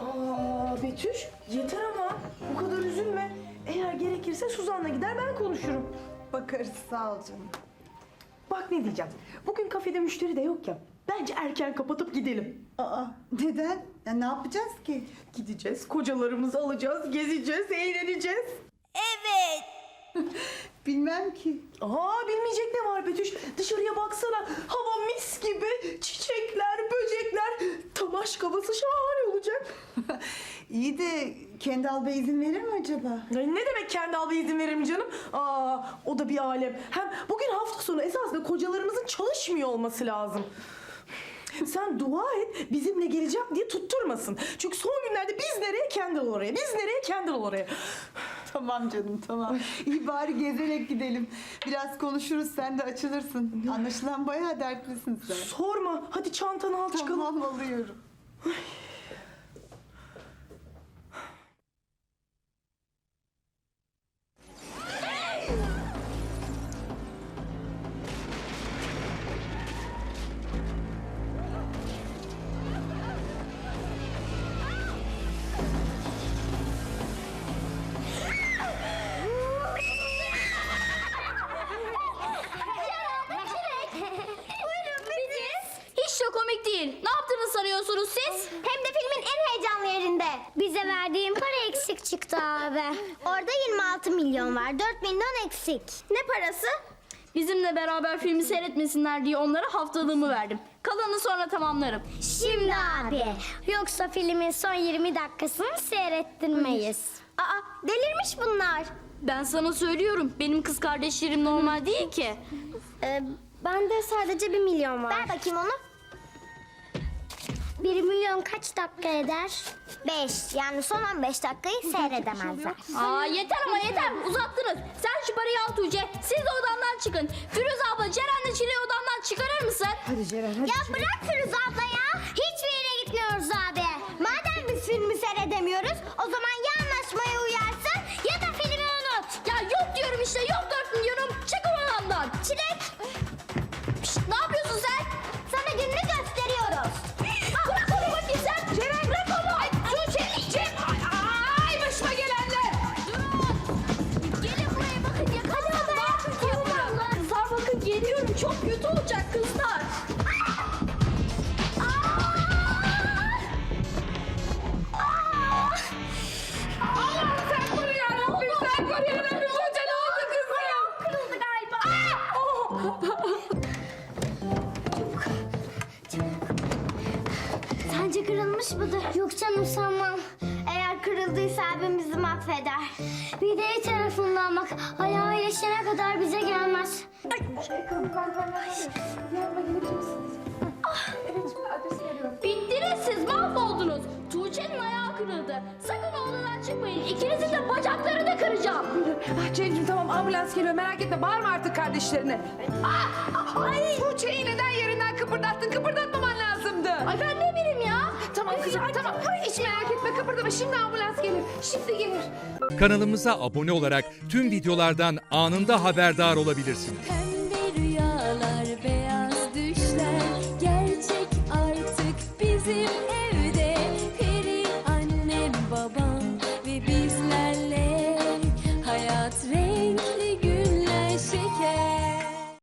Aa Betüş yeter ama bu kadar üzülme. Eğer gerekirse Suzan'la gider ben konuşurum. Bakarız sağ ol canım. Bak ne diyeceğim. Bugün kafede müşteri de yok ya. Bence erken kapatıp gidelim. Aa neden? Ya ne yapacağız ki? Gideceğiz, kocalarımızı alacağız, gezeceğiz, eğleneceğiz. Evet. Bilmem ki. Aa bilmeyecek ne var Betüş? Dışarıya baksana. Hava mis gibi. Çiçekler, böcekler. Tamaşk havası şahane olacak. İyi de Kendal Bey izin verir mi acaba? Ne demek kendi aldığı izin veririm canım? Aa, o da bir alem. Hem bugün hafta sonu esasında kocalarımızın çalışmıyor olması lazım. Sen dua et bizimle geleceğim diye tutturmasın. Çünkü son günlerde biz nereye Kendall oraya, biz nereye Kendall oraya. Tamam canım tamam. İyi bari gezerek gidelim. Biraz konuşuruz sen de açılırsın. Anlaşılan bayağı dertlisin sen. Sorma hadi çantanı al çıkalım. Tamam alıyorum. 唉 komik değil. Ne yaptığını sanıyorsunuz siz? Hem de filmin en heyecanlı yerinde. Bize verdiğin para eksik çıktı abi. Orada 26 milyon var. 4 milyon eksik. Ne parası? Bizimle beraber filmi seyretmesinler diye onlara haftalığımı verdim. Kalanını sonra tamamlarım. Şimdi abi. Yoksa filmin son 20 dakikasını seyrettirmeyiz. Aa delirmiş bunlar. Ben sana söylüyorum. Benim kız kardeşlerim normal değil ki. Ee, bende sadece 1 milyon var. Ver bakayım onu. 1 milyon kaç dakika eder? 5. Yani son 15 dakikayı seyredemezler. Aa yeter ama yeter. Uzattınız. Sen şu parayı al Tuğçe. Siz de odamdan çıkın. Firuze abla Ceren'le Çile'yi odamdan çıkarır mısın? Ya bırak Firuze abla ya. Hiçbir yere gitmiyoruz abi. Kırılmış mıdır? Yok canım sanmam. Eğer kırıldıysa abim bizi mahveder. Bir de iyi tarafından bak. Ayağı iyileşene kadar bize gelmez. Bittiniz siz mahvoldunuz. Tuğçe'nin ayağı kırıldı. Sakın oğladan çıkmayın. İkinizin de bacaklarını da kıracağım. Ah Cem'ciğim tamam ambulans geliyor merak etme bağırma artık kardeşlerine. Ah, ay. Hiç merak etme kıpırdama şimdi ambulans gelir şimdi gelir. Kanalımıza abone olarak tüm videolardan anında haberdar olabilirsiniz.